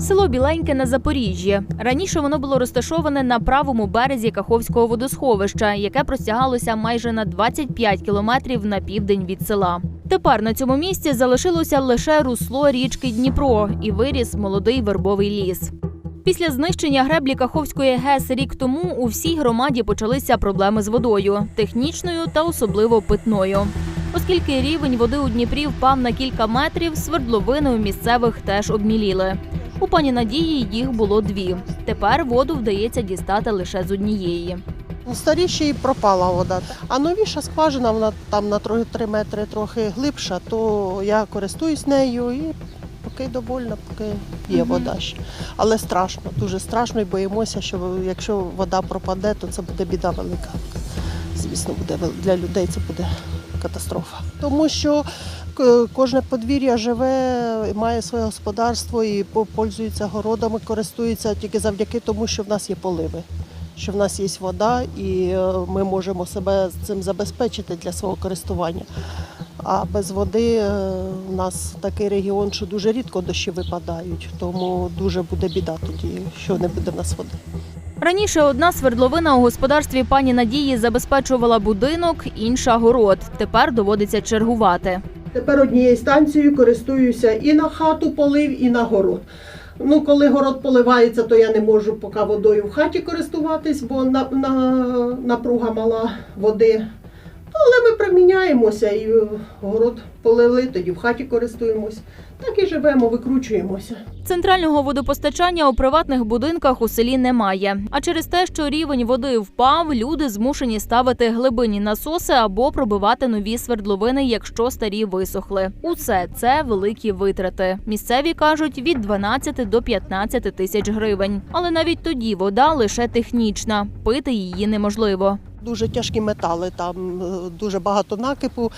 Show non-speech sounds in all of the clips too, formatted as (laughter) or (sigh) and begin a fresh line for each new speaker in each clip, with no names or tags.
Село Біленьке на Запоріжжі. Раніше воно було розташоване на правому березі Каховського водосховища, яке простягалося майже на 25 кілометрів на південь від села. Тепер на цьому місці залишилося лише русло річки Дніпро і виріс молодий вербовий ліс. Після знищення греблі Каховської ГЕС рік тому у всій громаді почалися проблеми з водою технічною та особливо питною. Оскільки рівень води у Дніпрі впав на кілька метрів, свердловини у місцевих теж обміліли. У пані Надії їх було дві. Тепер воду вдається дістати лише з однієї.
Старіші і пропала вода. А новіша скважина, вона там на 3 метри трохи глибша, то я користуюсь нею і поки довольна, поки є вода ще. Але страшно, дуже страшно і боїмося, що якщо вода пропаде, то це буде біда велика. Звісно, буде для людей це буде катастрофа. Тому що кожне подвір'я живе, має своє господарство і пользується городами, користується тільки завдяки тому, що в нас є поливи що в нас є вода, і е, ми можемо себе цим забезпечити для свого користування. А без води е, в нас такий регіон, що дуже рідко дощі випадають, тому дуже буде біда тоді, що не буде в нас води.
Раніше одна свердловина у господарстві пані Надії забезпечувала будинок, інша город. Тепер доводиться чергувати.
Тепер однією станцією користуюся і на хату полив, і на город. Ну, коли город поливається, то я не можу поки водою в хаті користуватись, бо на, на, напруга мала води. Але ми приміняємося і город полили, тоді в хаті користуємось. Так і живемо, викручуємося.
Центрального водопостачання у приватних будинках у селі немає. А через те, що рівень води впав, люди змушені ставити глибинні насоси або пробивати нові свердловини, якщо старі висохли. Усе це великі витрати. Місцеві кажуть від 12 до 15 тисяч гривень. Але навіть тоді вода лише технічна, пити її неможливо.
Дуже тяжкі метали, там е, дуже багато накипу.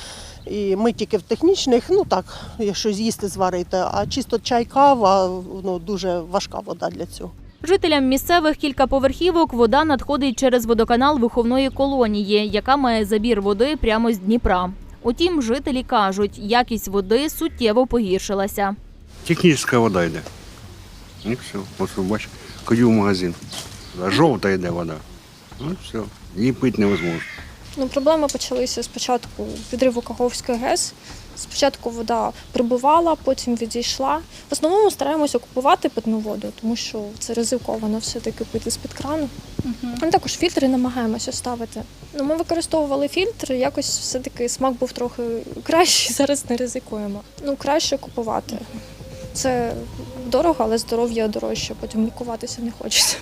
І ми тільки в технічних, ну так, якщо з'їсти зварити, а чисто чай, кава, ну дуже важка вода для цього.
Жителям місцевих кількаповерхівок вода надходить через водоканал виховної колонії, яка має забір води прямо з Дніпра. Утім, жителі кажуть, якість води суттєво погіршилася.
Технічна вода йде. І все. Ось ви бачите, ходю в магазин. Жовта йде вода. Ну все. Її пити невозможно.
Ну, проблеми почалися спочатку підриву Каховської ГЕС. Спочатку вода прибувала, потім відійшла. В основному стараємося купувати питну воду, тому що це ризиковано все-таки пити з-під крану. Ми також фільтри намагаємося ставити. Ну, ми використовували фільтр, якось все-таки смак був трохи кращий, (laughs) зараз не ризикуємо. Ну, краще купувати. Це дорого, але здоров'я дорожче, потім лікуватися не хочеться.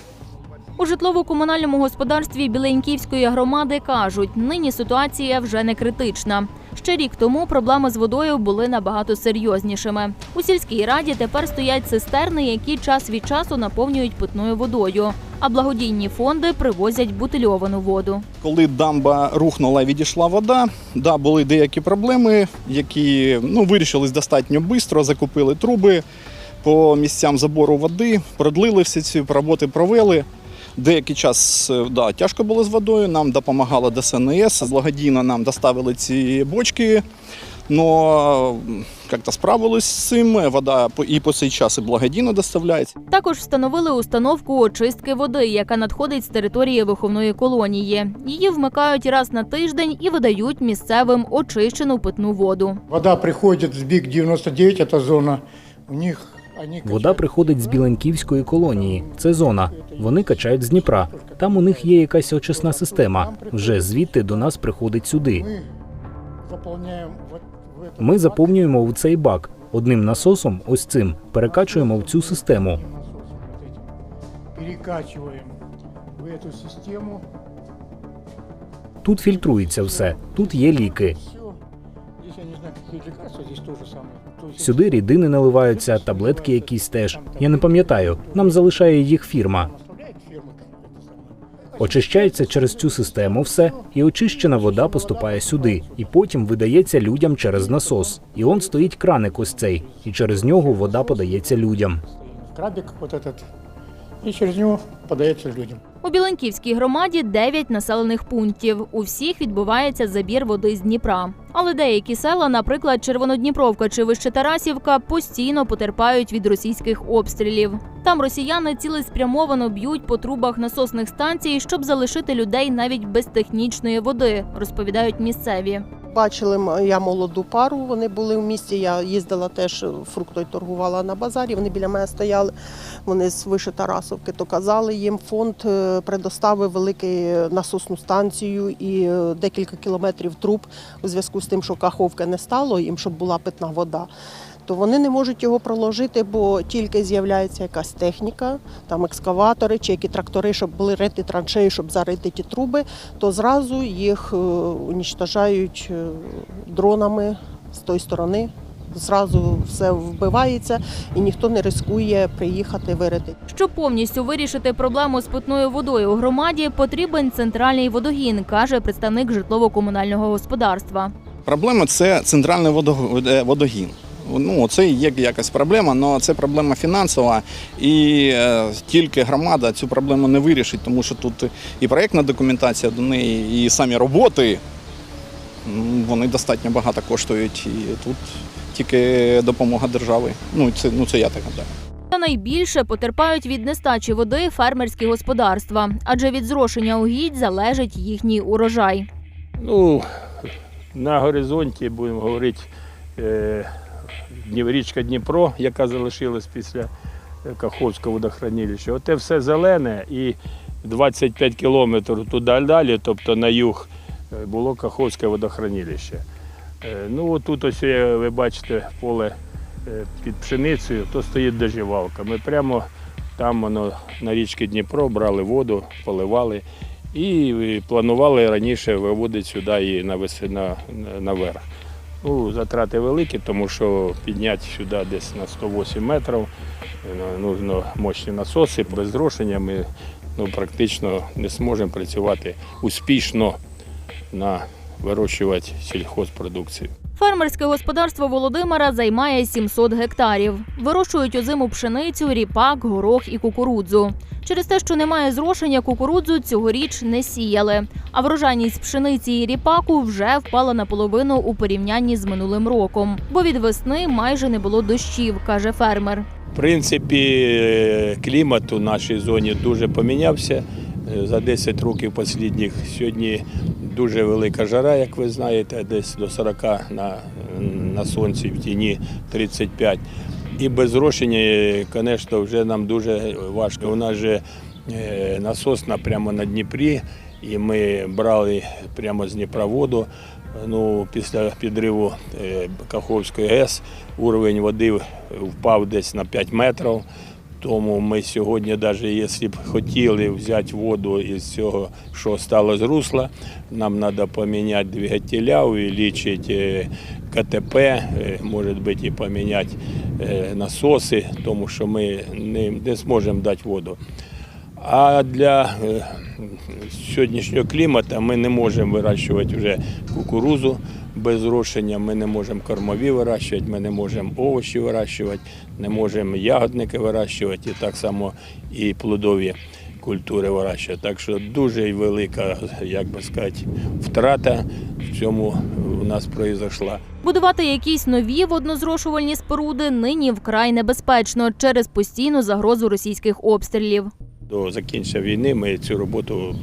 У житлово-комунальному господарстві Біленьківської громади кажуть, нині ситуація вже не критична. Ще рік тому проблеми з водою були набагато серйознішими. У сільській раді тепер стоять цистерни, які час від часу наповнюють питною водою. А благодійні фонди привозять бутильовану воду.
Коли дамба рухнула, відійшла вода. Да, були деякі проблеми, які ну, вирішились достатньо швидко, закупили труби по місцям забору води, продлили всі ці роботи, провели. Деякий час е, да, тяжко було з водою, нам допомагала ДСНС, благодійно нам доставили ці бочки. Но як-то справились з цим, вода і по цей час і благодійно доставляється.
Також встановили установку очистки води, яка надходить з території виховної колонії. Її вмикають раз на тиждень і видають місцевим очищену питну воду.
Вода приходит с БИК-99, это зона. У них
Вода
качают.
приходить з Біленківської колонії. Це зона. Вони качають з Дніпра. Там у них є якась очисна система. Вже звідти до нас приходить сюди.
Мы заполняем вот в этот
Ми
бак.
заповнюємо в цей бак одним насосом, ось цим, перекачуємо в цю систему.
Насос вот этим. Перекачиваем в эту систему.
Тут фільтрується все. Тут є ліки.
Все. Здесь я не знаю, какие лекарства, здесь то же самое.
Сюди рідини наливаються, таблетки якісь теж. Я не пам'ятаю. Нам залишає їх фірма. Очищається через цю систему все, і очищена вода поступає сюди, і потім видається людям через насос. І он стоїть краник ось цей, і через нього вода подається людям.
Крабик этот. И через него подается людям.
У Біленківській громаді 9 населених пунктів. У всіх відбувається забір води з Дніпра. Але деякі села, наприклад, Червонодніпровка чи Вищетарасівка, постійно потерпають від російських обстрілів. Там росіяни цілеспрямовано б'ють по трубах насосних станцій, щоб залишити людей навіть без технічної води, розповідають місцеві.
Бачили я молоду пару, вони були в місті. Я їздила теж фруктою торгувала на базарі. Вони біля мене стояли. Вони з вище Тарасовки, то казали їм, фонд е, предоставив велику насосну станцію і е, декілька кілометрів труб у зв'язку з тим, що каховки не стало, їм щоб була питна вода. То вони не можуть його проложити, бо тільки з'являється якась техніка, там екскаватори чи які трактори, щоб були рити траншеї, щоб зарити ті труби, то зразу їх е, унічтожають е, дронами з тої сторони. Зразу все вбивається і ніхто не рискує приїхати вирити.
Щоб повністю вирішити проблему з питною водою у громаді, потрібен центральний водогін, каже представник житлово-комунального господарства.
Проблема це центральний водо- водогін. Ну, це є якась проблема, але це проблема фінансова, і е, тільки громада цю проблему не вирішить, тому що тут і проєктна документація до неї, і самі роботи вони достатньо багато коштують. І тут тільки допомога держави. Ну, це, ну, це я так гадаю.
Та найбільше потерпають від нестачі води фермерські господарства, адже від зрошення угідь залежить їхній урожай.
Ну, на горизонті, будемо говорити, е, річка Дніпро, яка залишилась після е, Каховського водохранилища. Оте все зелене і 25 кілометрів туди далі, тобто на юг, е, було Каховське водохранилище. Е, Ну, тут ось ви бачите поле під пшеницею, то стоїть доживалка. Ми прямо там воно на річці Дніпро брали воду, поливали. І планували раніше виводити сюди і наверх. Ну, затрати великі, тому що підняти сюди десь на 108 метрів нужно мощні насоси. Без зрошення ми ну, практично не зможемо працювати успішно на вирощувати сільхозпродукцію.
Фермерське господарство Володимира займає 700 гектарів. Вирощують озиму пшеницю, ріпак, горох і кукурудзу. Через те, що немає зрошення, кукурудзу цьогоріч не сіяли. А врожайність пшениці і ріпаку вже впала наполовину у порівнянні з минулим роком, бо від весни майже не було дощів, каже фермер.
В принципі, е, клімат у нашій зоні дуже помінявся за 10 років останніх. Сьогодні дуже велика жара, як ви знаєте, десь до 40 на, на сонці, в тіні 35. І без зрошення, звісно, вже нам дуже важко. У нас же е, насосна прямо на Дніпрі, і ми брали прямо з Дніпра воду. Ну, після підриву е, Каховської ГЕС уровень води впав десь на 5 метрів. Тому ми сьогодні, навіть якщо б хотіли взяти воду із цього, що стало з русла, нам треба поміняти двигателя, увеличити е, КТП, е, може бути і поміняти е, насоси, тому що ми не, зможемо дати воду. А для сьогоднішнього клімату ми не можемо вирощувати вже кукурузу без зрошення, ми не можемо кормові вирощувати, ми не можемо овочі вирощувати, не можемо ягодники вирощувати, і так само і плодові культури вирощувати. Так що дуже велика, як би сказати, втрата в цьому у нас произошла.
Будувати якісь нові воднозрошувальні споруди нині вкрай небезпечно через постійну загрозу російських обстрілів.
До закінчення війни ми цю роботу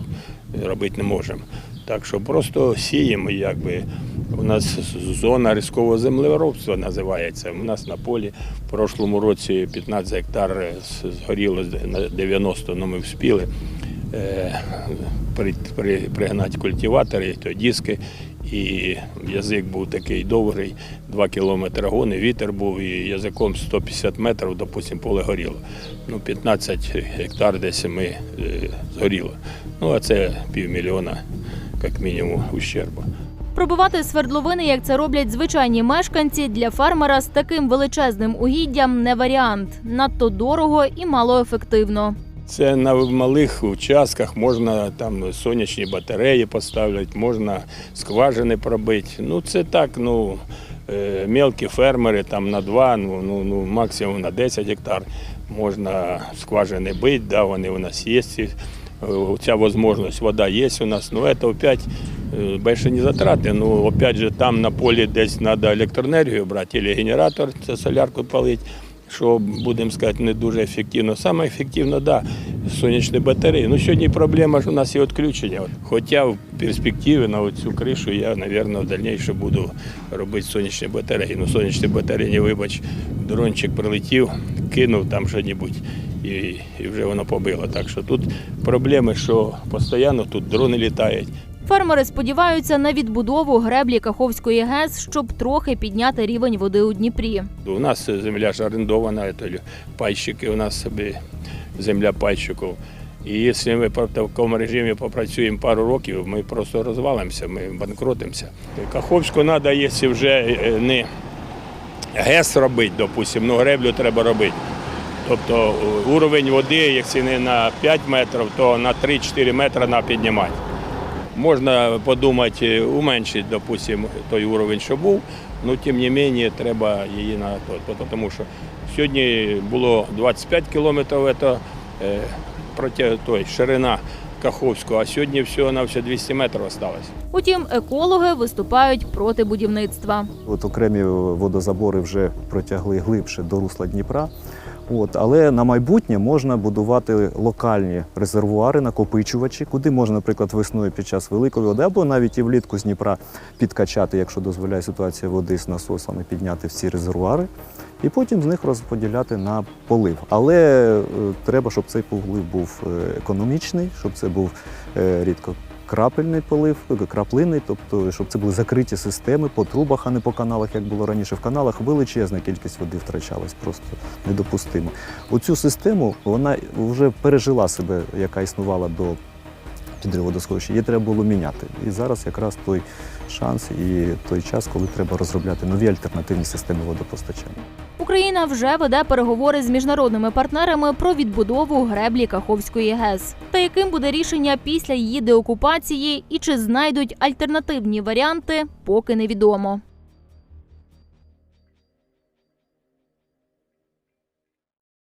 робити не можемо. Так що просто сіємо, якби у нас зона різкового землеробства називається. У нас на полі в прошлому році 15 гектар згоріло на 90, але ми вспіли е, при, при, пригнати культиватори, то диски. І язик був такий довгий, 2 кілометри гони, вітер був, і язиком 150 метрів, допустимо, поле горіло. Ну, 15 гектар десь ми е, згоріло. Ну, а це півмільйона, як мінімум, ущербу.
Пробивати свердловини, як це роблять звичайні мешканці, для фермера з таким величезним угіддям не варіант. Надто дорого і малоефективно.
Це на малих участках можна там сонячні батареї поставити, можна скважини пробити. Ну це так, ну е, мелкі фермери там на 2, ну, ну, ну максимум на 10 гектар можна скважини бити, да, вони у нас є ця можливість, вода є у нас, ну це опять э, більше не затрати. Ну, опять же, там на полі десь треба електроенергію брати, або генератор, це солярку палити що будемо сказати, не дуже ефективно. Саме ефективно, да, сонячні батареї. Ну сьогодні проблема ж у нас є відключення. Хоча в перспективі на цю кришу я, мабуть, в дальніше буду робити сонячні батареї. Ну, сонячні батареї, вибач, дрончик прилетів, кинув там щось і, і вже воно побило. Так що тут проблеми, що постійно тут дрони літають.
Фермери сподіваються на відбудову греблі Каховської ГЕС, щоб трохи підняти рівень води у Дніпрі.
У нас земля ж орендована, лю- пайщики, у нас собі земля пайщиків. І якщо ми в такому режимі попрацюємо пару років, ми просто розвалимося, ми банкротимося. Каховську треба, якщо вже е, не ГЕС робити, допустимо, ну греблю треба робити. Тобто е, уровень води, якщо не на 5 метрів, то на 3-4 метри треба піднімати. Можна подумати, е, уменшити, допустимо, той уровень, що був, але тим не менше треба її на то, тому що сьогодні було 25 кілометрів, це е, проти той, ширина Каховського, а сьогодні всього на все 200 метрів залишилось.
Утім, екологи виступають проти будівництва.
От окремі водозабори вже протягли глибше до русла Дніпра. От, але на майбутнє можна будувати локальні резервуари, накопичувачі, куди можна, наприклад, весною під час великої води, або навіть і влітку з Дніпра підкачати, якщо дозволяє ситуація води з насосами, підняти всі резервуари, і потім з них розподіляти на полив. Але е, треба, щоб цей полив був е, економічний, щоб це був е, рідко крапельний полив, краплини, краплинний, тобто щоб це були закриті системи по трубах, а не по каналах, як було раніше. В каналах величезна кількість води втрачалась, просто недопустимо. Оцю систему вона вже пережила себе, яка існувала до підриву водосховища. Її треба було міняти. І зараз якраз той шанс і той час, коли треба розробляти нові альтернативні системи водопостачання.
Україна вже веде переговори з міжнародними партнерами про відбудову греблі Каховської ГЕС. Та яким буде рішення після її деокупації і чи знайдуть альтернативні варіанти, поки невідомо.